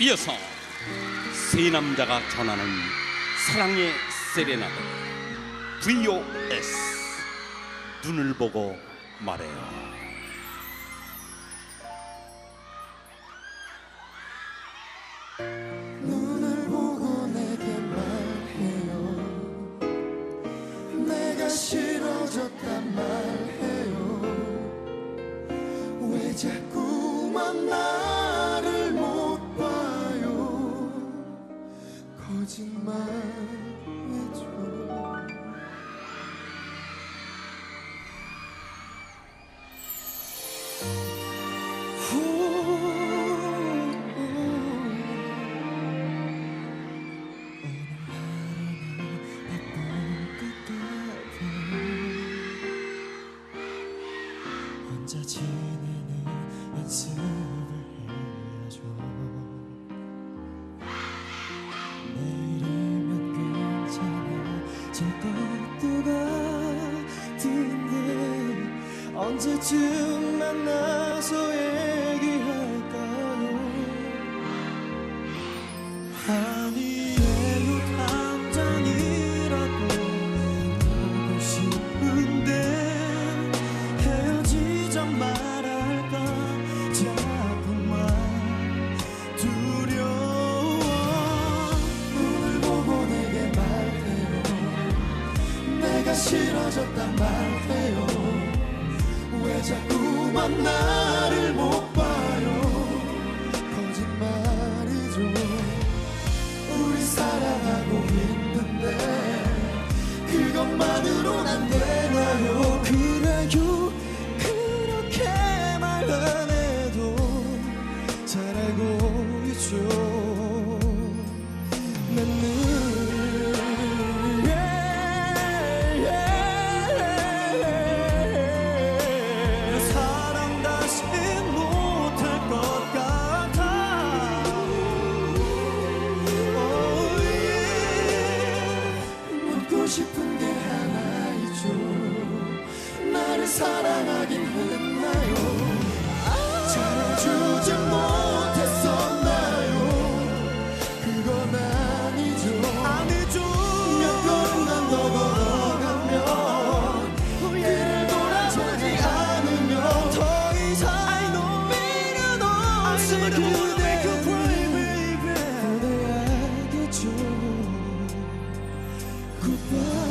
이어서 세 남자가 전하는 사랑의 세레나데 VOS 눈을 보고 말해요. 눈을 보고 내게 말해요. 내가 싫어졌단 말해요. 왜 자꾸만 나 거짓말이죠 혼자 지내는 연습 것도 같은데 언제쯤 만나서 얘기할까요? 아 싫어졌단 말해요. 왜 자꾸만 나 싶은 게 하나 있죠. 나를 사랑하긴 했나요? goodbye.